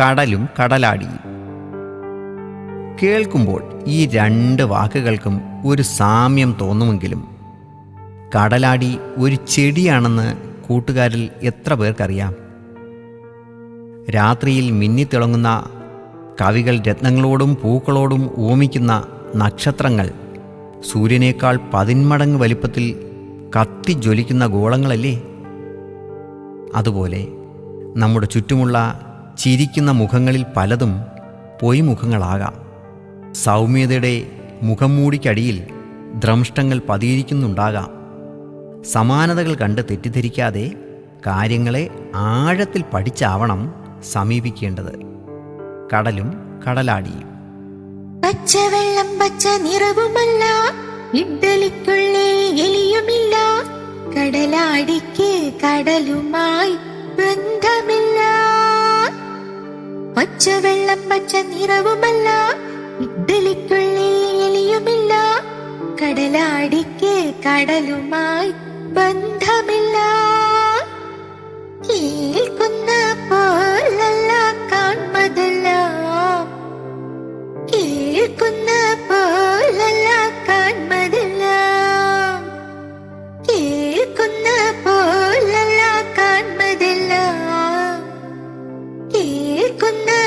കടലും കടലാടിയും. കേൾക്കുമ്പോൾ ഈ രണ്ട് വാക്കുകൾക്കും ഒരു സാമ്യം തോന്നുമെങ്കിലും കടലാടി ഒരു ചെടിയാണെന്ന് കൂട്ടുകാരിൽ എത്ര പേർക്കറിയാം? രാത്രിയിൽ മിന്നിത്തിളങ്ങുന്ന കവികൾ രത്നങ്ങളോടും പൂക്കളോടും ഓമിക്കുന്ന നക്ഷത്രങ്ങൾ സൂര്യനേക്കാൾ പതിന്മടങ്ങ് വലിപ്പത്തിൽ കത്തിജ്വലിക്കുന്ന ഗോളങ്ങളല്ലേ? അതുപോലെ നമ്മുടെ ചുറ്റുമുള്ള ചിരിക്കുന്ന മുഖങ്ങളിൽ പലതും പൊയ്മുഖങ്ങളാകാം സൗമ്യതയുടെ മുഖം മൂടിക്കടിയിൽ ദ്രംഷ്ടങ്ങൾ പതിയിരിക്കുന്നുണ്ടാകാം. സമാനതകൾ കണ്ട് തെറ്റിദ്ധരിക്കാതെ കാര്യങ്ങളെ ആഴത്തിൽ പഠിച്ചാവണം സമീപിക്കേണ്ടത്. കടലും കടലാടിയും. പച്ചവെള്ളം പച്ച നിറവുമല്ല. ഇഡ്ഡലിക്കുള്ളിൽ എലിയുമില്ല. കടലാടിക്ക് കടലുമായി പച്ച വെള്ളം പച്ച നിറവുമല്ല. ഇഡലിക്കുള്ളിൽ എലിയുമില്ല. കടലാടിക്ക് കടലുമായി ബന്ധമില്ല. കേൾക്കുന്ന പോലല്ല കാൺമതല്ല. കേൾക്കുന്ന പോ കൊന്ന